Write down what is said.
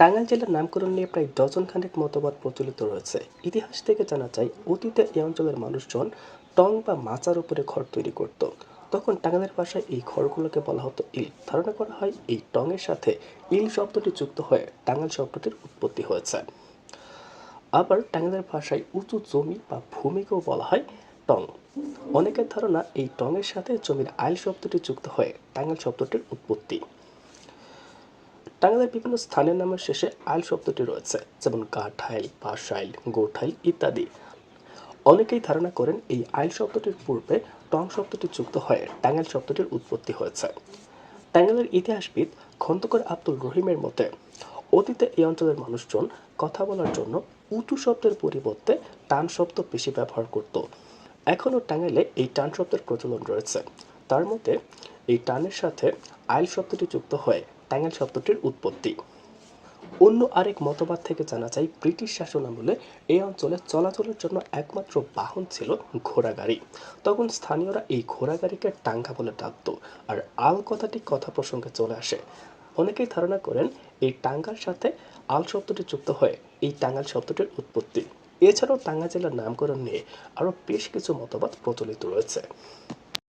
টাঙ্গাইল জেলার নামকরণ নিয়ে প্রায় ডজন খানেক মতবাদ প্রচলিত রয়েছে। ইতিহাস থেকে জানা যায়, অতীতে এই অঞ্চলের মানুষজন টং বা মাচার উপরে ঘর তৈরি করত। তখন টাঙ্গাইলের ভাষায় এই ঘরগুলোকে বলা হতো ইল। ধারণা করা হয়, এই টঙের সাথে ইল শব্দটি যুক্ত হয়ে টাঙ্গাইল শব্দটির উৎপত্তি হয়েছে। আবার টাঙ্গাইলের ভাষায় উঁচু জমি বা ভূমিকেও বলা হয় টং। অনেকের ধারণা এই টঙের সাথে জমির আইল শব্দটি যুক্ত হয়ে টাঙ্গাইল শব্দটির উৎপত্তি। টাঙ্গাইলের বিভিন্ন স্থানের নামের শেষে আইল শব্দটি রয়েছে, যেমন কাঠাইল পাশাইল গোঠাইল ইত্যাদি। অনেকেই ধারণা করেন এই আইল শব্দটির পূর্বে টং শব্দটি যুক্ত হয়ে টাঙ্গাইল শব্দটির উৎপত্তি হয়েছে। টাঙ্গাইলের ইতিহাসবিদ খন্দকার আব্দুল রহিমের মতে, অতীতে এই অঞ্চলের মানুষজন কথা বলার জন্য উঁচু শব্দের পরিবর্তে টান শব্দ বেশি ব্যবহার করত। এখনও টাঙ্গাইলে এই টান শব্দের প্রচলন রয়েছে। তার মতে, এই টানের সাথে আইল শব্দটি যুক্ত হয়ে টাঙ্গাইল শব্দটির উৎপত্তি। অন্য আরেক মতবাদ থেকে জানা যায়, ব্রিটিশ শাসন আমলে এই অঞ্চলে চলাচলের জন্য একমাত্র বাহন ছিল ঘোড়াগাড়ি। তখন স্থানীয়রা এই ঘোড়াগাড়িকে টাঙ্গা বলে ডাকতো আর আল কথাটি কথা প্রসঙ্গে চলে আসে। অনেকেই ধারণা করেন, এই টাঙ্গার সাথে আল শব্দটি যুক্ত হয়ে এই টাঙ্গাল শব্দটির উৎপত্তি। এছাড়াও টাঙ্গা জেলার নামকরণ নিয়ে আরও বেশ কিছু মতবাদ প্রচলিত রয়েছে।